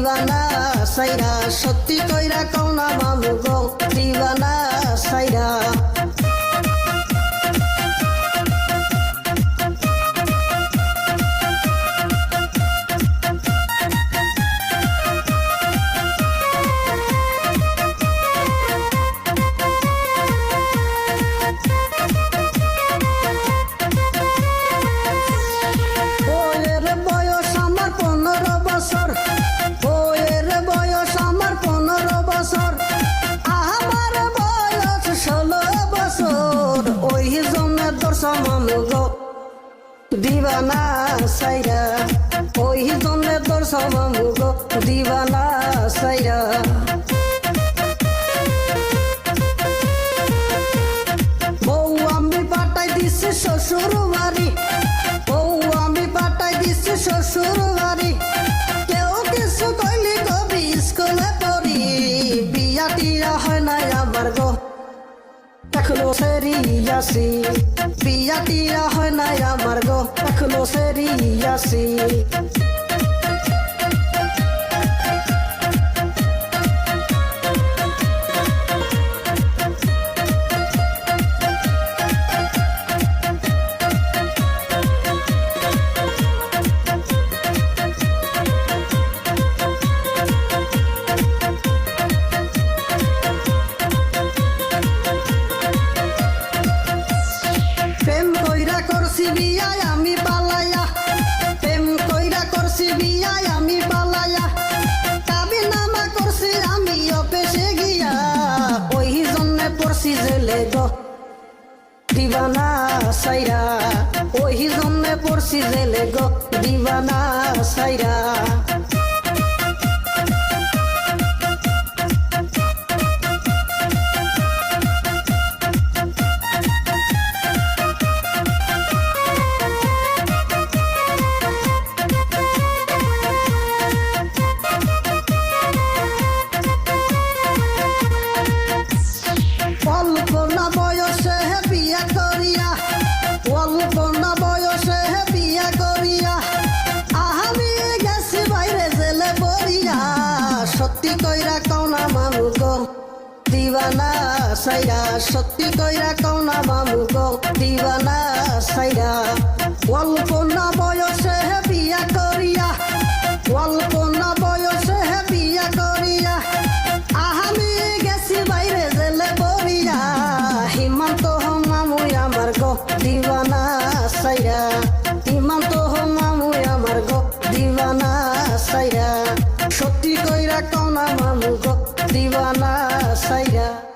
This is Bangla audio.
দিবানা সাইরা সত্যি কইরা কওনা মামু গো দিবানা সাইরা। সমানু দিবানা সাইরা। ওই জন্য তোর সমানু দিবানা সাইরা। এখনও সেরি আসি বিয়া টিয়া হয় নাই আমার গো। এখনও সেরি করছি বিয়ায় আমি পালায়া। কাবি নামা করছি, আমি অফিসে গিয়া। ওই জন্যে পড়ছি জেলে গ। দিবানা সাইরা, ওই জন্যে পড়ছি জেলে গো। দিবানা সাইরা। সত্যি কইরা কওনা মামু গো। দিবানা সাইরা সত্যি কইরা কওনা মামু গো। দিবানা সাইরা, অল্প না বয়সে বিয়া করিয়া, অল্প না বয়সে বিয়া করিয়া আমি গেছি বাইরে জেলে পড়িয়া হিমান্ত মামু আমার গো। সাইরা কোনা মানুষ দিবানা সাইয়া